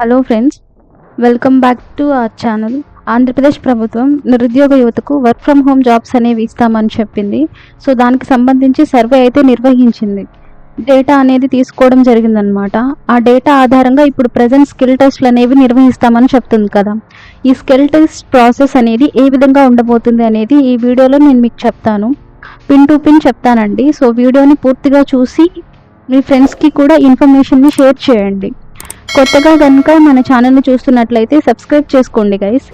Hello friends welcome back to our channel Andhra Pradesh ప్రభుత్వం నిరుద్యోగ యువతకు వర్క్ ఫ్రమ్ హోమ్ జాబ్స్ అనేవి ఇస్తామని చెప్పింది. సో దానికి సంబంధించి సర్వే అయితే నిర్వహించింది. డేటా అనేది తీసుకోవడం జరిగిందనమాట ఆ డేటా ఆధారంగా ఇప్పుడు ప్రజెంట్ స్కిల్ టెస్ట్లు అనేవి నిర్వహిస్తామని చెప్తుంది కదా. ఈ స్కిల్ టెస్ట్ ప్రాసెస్ అనేది ఏ విధంగా ఉండబోతుంది అనేది ఈ వీడియోలో నేను మీకు చెప్తాను. పిన్ టు పిన్ చెప్తానండి. సో వీడియోని పూర్తిగా చూసి మీ ఫ్రెండ్స్కి కూడా ఇన్ఫర్మేషన్ని షేర్ చేయండి. కొత్తగా కనుక మన ఛానల్ని చూస్తున్నట్లయితే సబ్స్క్రైబ్ చేసుకోండి గైస్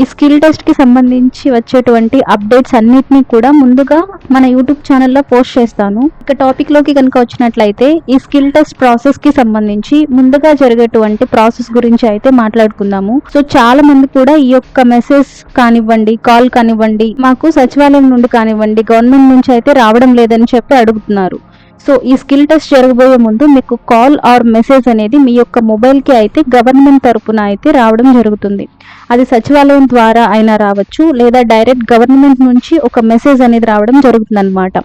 ఈ స్కిల్ టెస్ట్కి సంబంధించి వచ్చేటువంటి అప్డేట్స్ అన్నిటినీ కూడా ముందుగా మన యూట్యూబ్ ఛానల్లో పోస్ట్ చేస్తాను. ఇక టాపిక్లోకి కనుక వచ్చినట్లయితే ఈ స్కిల్ టెస్ట్ ప్రాసెస్కి సంబంధించి ముందుగా జరిగేటువంటి ప్రాసెస్ గురించి అయితే మాట్లాడుకుందాము. సో చాలా మంది కూడా ఈ యొక్క మెసేజ్ కానివ్వండి కాల్ కానివ్వండి మాకు సచివాలయం నుండి కానివ్వండి గవర్నమెంట్ నుంచి అయితే రావడం లేదని చెప్పి అడుగుతున్నారు. సో ఈ స్కిల్ టెస్ట్ జరగబోయే ముందు మీకు కాల్ ఆర్ మెసేజ్ అనేది మీ యొక్క మొబైల్కి అయితే గవర్నమెంట్ తరపున అయితే రావడం జరుగుతుంది. అది సచివాలయం ద్వారా అయినా రావచ్చు లేదా డైరెక్ట్ గవర్నమెంట్ నుంచి ఒక మెసేజ్ అనేది రావడం జరుగుతుంది అనమాట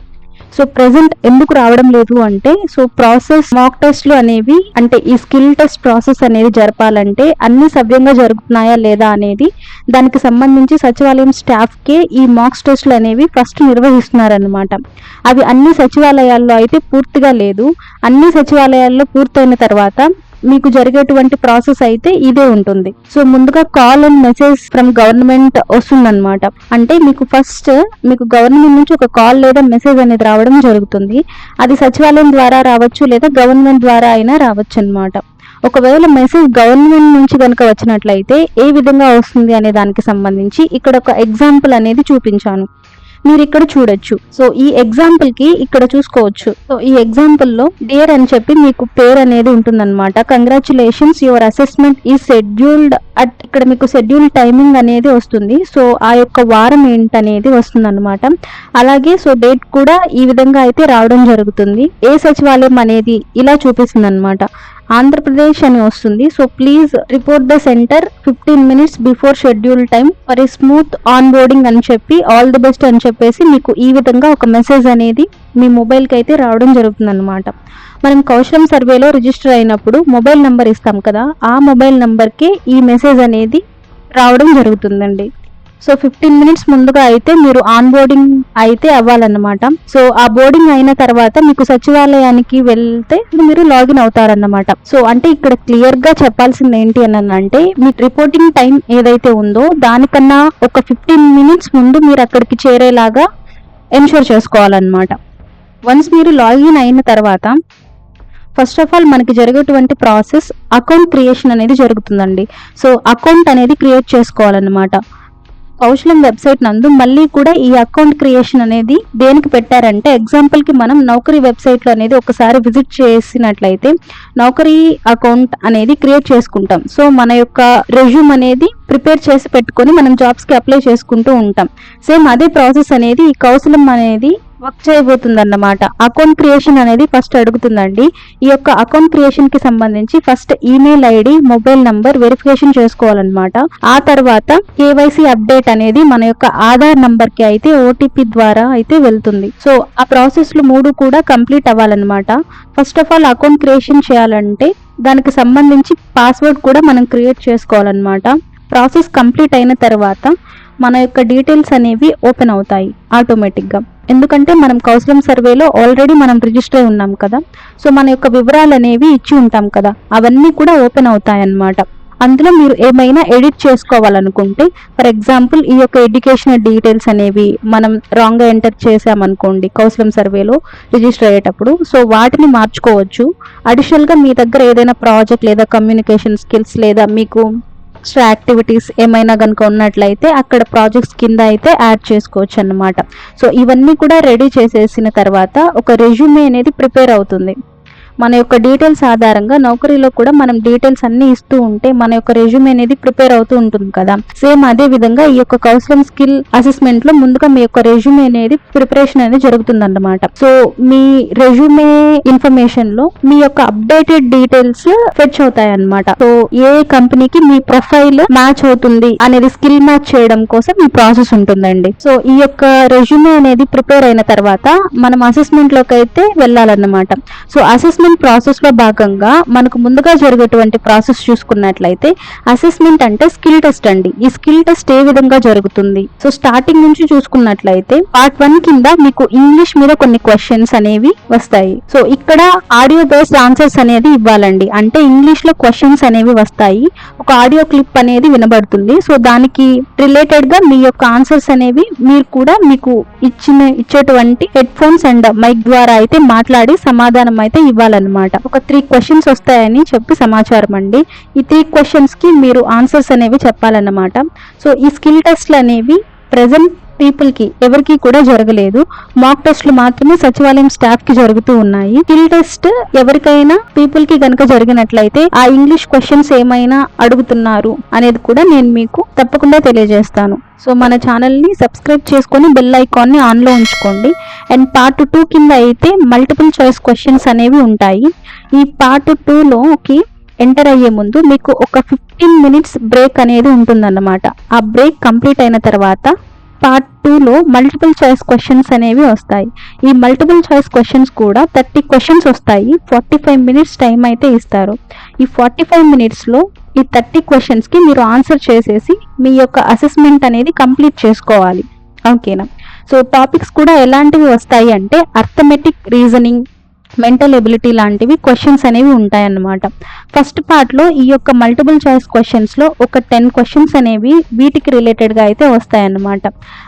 సో ప్రెసెంట్ ఎందుకు రావడం లేదు అంటే సో ప్రాసెస్ మాక్ టెస్ట్లు అనేవి అంటే ఈ స్కిల్ టెస్ట్ ప్రాసెస్ అనేది జరపాలంటే అన్ని సవ్యంగా జరుగుతున్నాయా లేదా అనేది దానికి సంబంధించి సచివాలయం స్టాఫ్కే ఈ మాక్స్ టెస్ట్లు అనేవి ఫస్ట్ నిర్వహిస్తున్నారనమాట అవి అన్ని సచివాలయాల్లో అయితే పూర్తిగా లేదు. అన్ని సచివాలయాల్లో పూర్తయిన తర్వాత మీకు జరిగేటువంటి ప్రాసెస్ అయితే ఇదే ఉంటుంది. సో ముందుగా call and message from government వస్తుందన్నమాట. అంటే మీకు ఫస్ట్ మీకు గవర్నమెంట్ నుంచి ఒక కాల్ లేదా మెసేజ్ అనేది రావడం జరుగుతుంది. అది సచివాలయం ద్వారా రావచ్చు లేదా గవర్నమెంట్ ద్వారా అయినా రావచ్చు అనమాట ఒకవేళ మెసేజ్ గవర్నమెంట్ నుంచి కనుక వచ్చినట్లయితే ఏ విధంగా వస్తుంది అనే దానికి సంబంధించి ఇక్కడ ఒక ఎగ్జాంపుల్ అనేది చూపించాను. మీరు ఇక్కడ చూడొచ్చు. సో ఈ ఎగ్జాంపుల్కి ఇక్కడ చూసుకోవచ్చు. సో ఈ ఎగ్జాంపుల్లో డియర్ అని చెప్పి మీకు పేరు అనేది ఉంటుందన్నమాట. Congratulations your assessment is scheduled at ఇక్కడ మీకు షెడ్యూల్ టైమింగ్ అనేది వస్తుంది. సో ఆ యొక్క వారం ఏంటనేది వస్తుంది అనమాట అలాగే సో డేట్ కూడా ఈ విధంగా అయితే రావడం జరుగుతుంది. ఏ సచివాలయం అనేది ఇలా చూపిస్తుంది అనమాట ఆంధ్రప్రదేశ్ అని వస్తుంది. So please report the centre fifteen minutes before schedule time for a smooth onboarding అని చెప్పి ఆల్ ది బెస్ట్ అని చెప్పేసి మీకు ఈ విధంగా ఒక మెసేజ్ అనేది మీ మొబైల్కి అయితే రావడం జరుగుతుందన్నమాట. మనం కౌశలం సర్వేలో రిజిస్టర్ అయినప్పుడు మొబైల్ నెంబర్ ఇస్తాం కదా ఆ మొబైల్ నెంబర్కి ఈ మెసేజ్ అనేది రావడం జరుగుతుందండి. సో ఫిఫ్టీన్ మినిట్స్ ముందుగా అయితే మీరు ఆన్ బోర్డింగ్ అయితే అవ్వాలన్నమాట. సో ఆ బోర్డింగ్ అయిన తర్వాత మీకు సచివాలయానికి వెళ్తే మీరు లాగిన్ అవుతారన్నమాట. సో అంటే ఇక్కడ క్లియర్గా చెప్పాల్సింది ఏంటి అని అంటే మీ రిపోర్టింగ్ టైం ఏదైతే ఉందో దానికన్నా ఒక ఫిఫ్టీన్ మినిట్స్ ముందు మీరు అక్కడికి చేరేలాగా ఎన్షూర్ చేసుకోవాలన్నమాట. వన్స్ మీరు లాగిన్ అయిన తర్వాత ఫస్ట్ ఆఫ్ ఆల్ మనకి జరిగేటువంటి ప్రాసెస్ అకౌంట్ క్రియేషన్ అనేది జరుగుతుందండి. సో అకౌంట్ అనేది క్రియేట్ చేసుకోవాలన్నమాట. కౌశలం వెబ్సైట్ నందు మళ్ళీ కూడా ఈ అకౌంట్ క్రియేషన్ అనేది దేనికి పెట్టారంటే ఎగ్జాంపుల్కి మనం నౌకరీ వెబ్సైట్లో అనేది ఒకసారి విజిట్ చేసినట్లయితే నౌకరీ అకౌంట్ అనేది క్రియేట్ చేసుకుంటాం. సో మన యొక్క రెజ్యూమ్ అనేది ప్రిపేర్ చేసి పెట్టుకొని మనం జాబ్స్కి అప్లై చేసుకుంటూ ఉంటాం. సేమ్ అదే ప్రాసెస్ అనేది ఈ కౌశలం అనేది వర్క్ చేయబోతుంది అన్నమాట అకౌంట్ క్రియేషన్ అనేది ఫస్ట్ అడుగుతుందండి. ఈ యొక్క అకౌంట్ క్రియేషన్కి సంబంధించి first email ID mobile number verification చేసుకోవాలన్నమాట. ఆ తర్వాత కేవైసీ అప్డేట్ అనేది మన యొక్క ఆధార్ నంబర్కి అయితే ఓటీపీ ద్వారా అయితే వెళ్తుంది. సో ఆ ప్రాసెస్లు మూడు కూడా కంప్లీట్ అవ్వాలన్నమాట. First of all account creation చేయాలంటే దానికి సంబంధించి పాస్వర్డ్ కూడా మనం క్రియేట్ చేసుకోవాలన్నమాట. ప్రాసెస్ కంప్లీట్ అయిన తర్వాత మన యొక్క డీటెయిల్స్ అనేవి ఓపెన్ అవుతాయి ఆటోమేటిక్గా ఎందుకంటే మనం కౌశలం సర్వేలో ఆల్రెడీ మనం రిజిస్టర్ అయి ఉన్నాం కదా. సో మన యొక్క వివరాలు అనేవి ఇచ్చి ఉంటాం కదా. అవన్నీ కూడా ఓపెన్ అవుతాయి అన్నమాట అందులో మీరు ఏమైనా ఎడిట్ చేసుకోవాలనుకుంటే ఫర్ ఎగ్జాంపుల్ ఈ యొక్క ఎడ్యుకేషనల్ డీటెయిల్స్ అనేవి మనం రాంగ్గా ఎంటర్ చేసామనుకోండి కౌశలం సర్వేలో రిజిస్టర్ అయ్యేటప్పుడు. సో వాటిని మార్చుకోవచ్చు. అడిషనల్గా మీ దగ్గర ఏదైనా ప్రాజెక్ట్ లేదా కమ్యూనికేషన్ స్కిల్స్ లేదా మీకు ఎక్స్ట్రా యాక్టివిటీస్ ఏమైనా కనుక ఉన్నట్లయితే అక్కడ ప్రాజెక్ట్స్ కింద అయితే యాడ్ చేసుకోవచ్చు అన్నమాట సో ఇవన్నీ కూడా రెడీ చేసేసిన తర్వాత ఒక రెజ్యూమే అనేది ప్రిపేర్ అవుతుంది. మన యొక్క డీటెయిల్స్ ఆధారంగా నౌకరీలో కూడా మనం డీటెయిల్స్ అన్ని ఇస్తూ ఉంటే మన యొక్క రెజ్యూమే అనేది ప్రిపేర్ అవుతూ ఉంటుంది కదా. సేమ్ అదే విధంగా ఈ యొక్క కౌన్సిలింగ్ స్కిల్ అసెస్మెంట్లో ముందుగా మీ యొక్క రెజ్యూమే అనేది ప్రిపరేషన్ అనేది జరుగుతుంది అన్నమాట సో మీ రెజ్యూమే ఇన్ఫర్మేషన్లో మీ యొక్క అప్డేటెడ్ డీటెయిల్స్ ఫెచ్ అవుతాయి అన్నమాట సో ఏ కంపెనీకి మీ ప్రొఫైల్ మ్యాచ్ అవుతుంది అనేది స్కిల్ మ్యాచ్ చేయడం కోసం ఈ ప్రాసెస్ ఉంటుందండి. సో ఈ యొక్క రెజ్యూమే అనేది ప్రిపేర్ అయిన తర్వాత మనం అసెస్మెంట్లోకి అయితే వెళ్ళాలన్నమాట. సో అసెస్మెంట్ అసెస్మెంట్ ప్రాసెస్లో భాగంగా మనకు ముందుగా జరిగేటువంటి ప్రాసెస్ చూసుకున్నట్లయితే అసెస్మెంట్ అంటే స్కిల్ టెస్ట్ అండి. ఈ స్కిల్ టెస్ట్ ఏ విధంగా జరుగుతుంది? సో స్టార్టింగ్ నుంచి చూసుకున్నట్లయితే పార్ట్ వన్ కింద మీకు ఇంగ్లీష్ మీద కొన్ని క్వశ్చన్స్ అనేవి వస్తాయి. సో ఇక్కడ ఆడియో బేస్డ్ ఆన్సర్స్ అనేది ఇవ్వాలండి. అంటే ఇంగ్లీష్లో క్వశ్చన్స్ అనేవి వస్తాయి. ఒక ఆడియో క్లిప్ అనేది వినబడుతుంది. సో దానికి రిలేటెడ్గా మీ యొక్క ఆన్సర్స్ అనేవి మీరు కూడా మీకు ఇచ్చిన ఇచ్చేటువంటి హెడ్ ఫోన్స్ అండ్ మైక్ ద్వారా అయితే మాట్లాడి సమాధానం అయితే ఇవ్వాలన్నమాట. అనమాట ఒక త్రీ క్వశ్చన్స్ వస్తాయని చెప్పి సమాచారం అండి. ఈ త్రీ క్వశ్చన్స్కి మీరు ఆన్సర్స్ అనేవి చెప్పాలన్నమాట. సో ఈ స్కిల్ టెస్ట్లు అనేవి ప్రజెంట్ పీపుల్కి ఎవరికి కూడా జరగలేదు. మాక్ టెస్ట్లు మాత్రమే సచివాలయం స్టాఫ్కి జరుగుతూ ఉన్నాయి. స్కిల్ టెస్ట్ ఎవరికైనా పీపుల్కి గనక జరిగినట్లయితే ఆ ఇంగ్లీష్ క్వశ్చన్స్ ఏమైనా అడుగుతున్నారు అనేది కూడా నేను మీకు తప్పకుండా తెలియజేస్తాను. సో మన ఛానల్ని సబ్స్క్రైబ్ చేసుకొని బెల్ ఐకాన్ని ఆన్లో ఉంచుకోండి. అండ్ పార్ట్ టూ కింద అయితే మల్టిపుల్ చాయిస్ క్వశ్చన్స్ అనేవి ఉంటాయి. ఈ పార్ట్ టూలోకి ఎంటర్ అయ్యే ముందు మీకు ఒక ఫిఫ్టీన్ మినిట్స్ బ్రేక్ అనేది ఉంటుందన్నమాట. ఆ బ్రేక్ కంప్లీట్ అయిన తర్వాత పార్ట్ టూలో మల్టిపుల్ చాయిస్ క్వశ్చన్స్ అనేవి వస్తాయి. ఈ మల్టిపుల్ చాయిస్ క్వశ్చన్స్ కూడా థర్టీ క్వశ్చన్స్ వస్తాయి. ఫార్టీ ఫైవ్ మినిట్స్ టైం అయితే ఇస్తారు. ఈ ఫార్టీ ఫైవ్ మినిట్స్లో ఈ థర్టీ క్వశ్చన్స్కి మీరు ఆన్సర్ చేసేసి మీ యొక్క అసెస్మెంట్ అనేది కంప్లీట్ చేసుకోవాలి. ఓకేనా? సో టాపిక్స్ కూడా ఎలాంటివి వస్తాయి అంటే అర్థమెటిక్ రీజనింగ్ మెంటల్ ఎబిలిటీ లాంటివి క్వశ్చన్స్ అనేవి ఉంటాయన్నమాట. ఫస్ట్ పార్ట్లో ఈ యొక్క మల్టిపుల్ చాయిస్ క్వశ్చన్స్లో ఒక టెన్ క్వశ్చన్స్ అనేవి వీటికి రిలేటెడ్గా అయితే వస్తాయన్నమాట.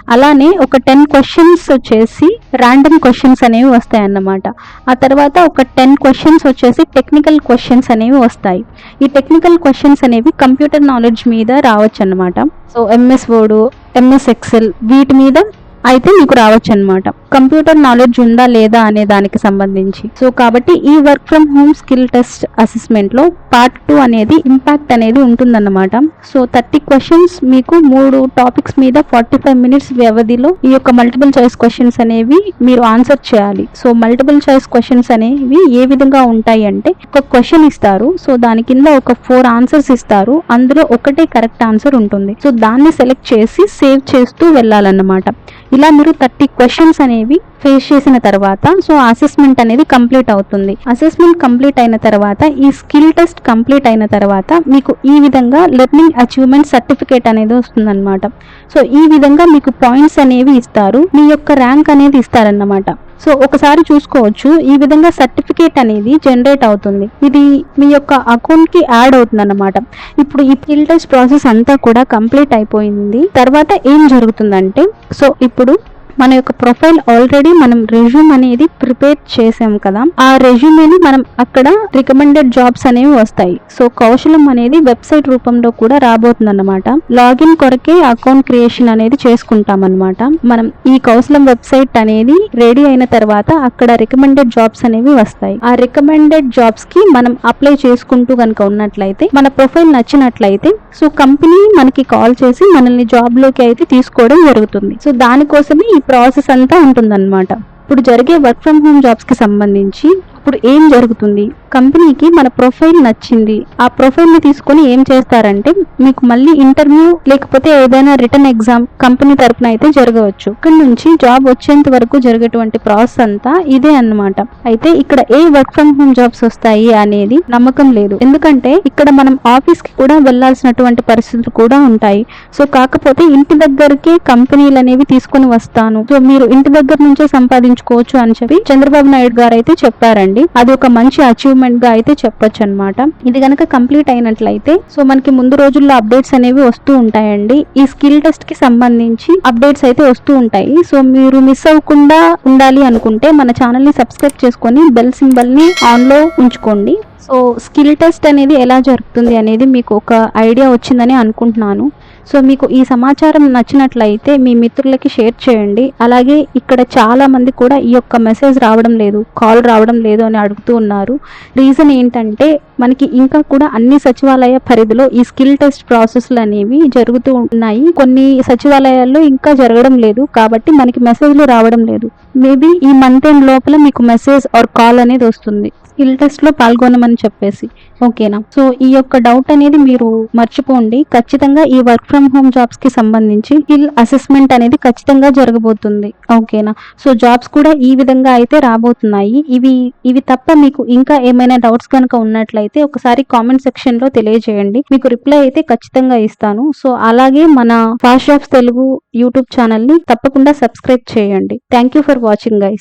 అలానే ఒక టెన్ క్వశ్చన్స్ వచ్చేసి ర్యాండమ్ క్వశ్చన్స్ అనేవి వస్తాయన్నమాట. ఆ తర్వాత ఒక టెన్ క్వశ్చన్స్ వచ్చేసి టెక్నికల్ క్వశ్చన్స్ అనేవి వస్తాయి. ఈ టెక్నికల్ క్వశ్చన్స్ అనేవి కంప్యూటర్ నాలెడ్జ్ మీద రావచ్చు అనమాట so MS Word MS Excel వీటి మీద అయితే మీకు రావచ్చు అనమాట కంప్యూటర్ నాలెడ్జ్ ఉందా లేదా అనే దానికి సంబంధించి. సో కాబట్టి ఈ work from home skill test అసెస్మెంట్లో part two అనేది ఇంపాక్ట్ అనేది ఉంటుందన్నమాట. సో థర్టీ క్వశ్చన్స్ మీకు మూడు టాపిక్స్ మీద ఫార్టీ ఫైవ్ మినిట్స్ వ్యవధిలో ఈ యొక్క మల్టిపుల్ చాయిస్ క్వశ్చన్స్ అనేవి మీరు ఆన్సర్ చేయాలి. సో మల్టిపుల్ చాయిస్ క్వశ్చన్స్ అనేవి ఏ విధంగా ఉంటాయి అంటే ఒక క్వశ్చన్ ఇస్తారు. సో దాని కింద ఒక ఫోర్ ఆన్సర్స్ ఇస్తారు. అందులో ఒకటే కరెక్ట్ ఆన్సర్ ఉంటుంది. సో దాన్ని సెలెక్ట్ చేసి సేవ్ చేస్తూ వెళ్ళాలన్నమాట. ఇలా మీరు థర్టీ క్వశ్చన్స్ అనేవి ఫేస్ చేసిన తర్వాత సో అసెస్మెంట్ అనేది కంప్లీట్ అవుతుంది. అసెస్మెంట్ కంప్లీట్ అయిన తర్వాత ఈ స్కిల్ టెస్ట్ కంప్లీట్ అయిన తర్వాత మీకు ఈ విధంగా లెర్నింగ్ అచీవ్మెంట్ సర్టిఫికేట్ అనేది వస్తుందన్నమాట. సో ఈ విధంగా మీకు పాయింట్స్ అనేవి ఇస్తారు. మీ యొక్క ర్యాంక్ అనేది ఇస్తారన్నమాట. సో ఒకసారి చూసుకోవచ్చు. ఈ విధంగా సర్టిఫికేట్ అనేది జనరేట్ అవుతుంది. ఇది మీ యొక్క అకౌంట్కి యాడ్ అవుతుంది అనమాట ఇప్పుడు ఈ ఫిల్టర్స్ ప్రాసెస్ అంతా కూడా కంప్లీట్ అయిపోయింది. తర్వాత ఏం జరుగుతుందంటే సో ఇప్పుడు మన యొక్క ప్రొఫైల్ ఆల్రెడీ మనం రెజ్యూమ్ అనేది ప్రిపేర్ చేసాం కదా. ఆ రెజ్యూమేని మనం అక్కడ రికమెండెడ్ జాబ్స్ అనేవి వస్తాయి. సో కౌశలం అనేది వెబ్సైట్ రూపంలో కూడా రాబోతుంది అనమాట లాగిన్ కొరకే అకౌంట్ క్రియేషన్ అనేది చేసుకుంటాం అనమాట మనం ఈ కౌశలం వెబ్సైట్ అనేది రెడీ అయిన తర్వాత అక్కడ రికమెండెడ్ జాబ్స్ అనేవి వస్తాయి. ఆ రికమెండెడ్ జాబ్స్కి మనం అప్లై చేసుకుంటూ కనుక ఉన్నట్లయితే మన ప్రొఫైల్ నచ్చినట్లయితే సో కంపెనీ మనకి కాల్ చేసి మనల్ని జాబ్లోకి అయితే తీసుకోవడం జరుగుతుంది. సో దానికోసమే ఈ ప్రాసెస్ అంతా ఉంటుందన్నమాట. ఇప్పుడు జరిగే వర్క్ ఫ్రమ్ హోమ్ జాబ్స్కి సంబంధించి ఇప్పుడు ఏం జరుగుతుంది? కంపెనీకి మన ప్రొఫైల్ నచ్చింది. ఆ ప్రొఫైల్ని తీసుకొని ఏం చేస్తారంటే మీకు మళ్ళీ ఇంటర్వ్యూ లేకపోతే ఏదైనా రిటర్న్ ఎగ్జామ్ కంపెనీ తరపున అయితే జరగవచ్చు. ఇక్కడ నుంచి జాబ్ వచ్చేంత వరకు జరిగేటువంటి ప్రాసెస్ అంతా ఇదే అన్నమాట. అయితే ఇక్కడ ఏ వర్క్ ఫ్రమ్ హోమ్ జాబ్స్ వస్తాయి అనేది నమ్మకం లేదు. ఎందుకంటే ఇక్కడ మనం ఆఫీస్కి కూడా వెళ్ళాల్సినటువంటి పరిస్థితులు కూడా ఉంటాయి. సో కాకపోతే ఇంటి దగ్గరికే కంపెనీలు అనేవి తీసుకొని వస్తాను. సో మీరు ఇంటి దగ్గర నుంచే సంపాదించుకోవచ్చు అని చెప్పి చంద్రబాబు నాయుడు గారు అయితే చెప్పారండి. అది ఒక మంచి అచీవ్మెంట్గా అయితే చెప్పొచ్చు అనమాట ఇది గనక కంప్లీట్ అయినట్లయితే సో మనకి ముందు రోజుల్లో అప్డేట్స్ అనేవి వస్తూ ఉంటాయండి. ఈ స్కిల్ టెస్ట్కి సంబంధించి అప్డేట్స్ అయితే వస్తూ ఉంటాయి. సో మీరు మిస్ అవ్వకుండా ఉండాలి అనుకుంటే మన ఛానల్ని సబ్స్క్రైబ్ చేసుకొని బెల్ సింబల్ని ఆన్లో ఉంచుకోండి. సో స్కిల్ టెస్ట్ అనేది ఎలా జరుగుతుంది అనేది మీకు ఒక ఐడియా వచ్చిందని అనుకుంటున్నాను. సో మీకు ఈ సమాచారం నచ్చినట్లయితే మీ మిత్రులకి షేర్ చేయండి. అలాగే ఇక్కడ చాలామంది కూడా ఈ యొక్క మెసేజ్ రావడం లేదు కాల్ రావడం లేదు అని అడుగుతూ ఉన్నారు. రీజన్ ఏంటంటే మనకి ఇంకా కూడా అన్ని సచివాలయ పరిధిలో ఈ స్కిల్ టెస్ట్ ప్రాసెస్లు అనేవి జరుగుతూ ఉన్నాయి. కొన్ని సచివాలయాల్లో ఇంకా జరగడం లేదు కాబట్టి మనకి మెసేజ్లు రావడం లేదు. మేబీ ఈ మంత్ ఎండ్ లోపల మీకు మెసేజ్ ఆర్ కాల్ అనేది వస్తుంది. స్కిల్ టెస్ట్లో పాల్గొనమని చెప్పేసి. ఓకేనా సో ఈ యొక్క డౌట్ అనేది మీరు మర్చిపోండి. ఖచ్చితంగా ఈ వర్క్ ఫ్రమ్ హోమ్ జాబ్స్కి సంబంధించి స్కిల్ అసెస్మెంట్ అనేది ఖచ్చితంగా జరగబోతుంది. ఓకేనా సో జాబ్స్ కూడా ఈ విధంగా అయితే రాబోతున్నాయి. ఇవి ఇవి తప్ప మీకు ఇంకా ఏమైనా డౌట్స్ కనుక ఉన్నట్లయితే ఒకసారి కామెంట్ సెక్షన్లో తెలియజేయండి. మీకు రిప్లై అయితే ఖచ్చితంగా ఇస్తాను. సో అలాగే మన ఫాస్ట్ జాబ్స్ తెలుగు యూట్యూబ్ ఛానల్ని తప్పకుండా సబ్స్క్రైబ్ చేయండి. Thank you for watching guys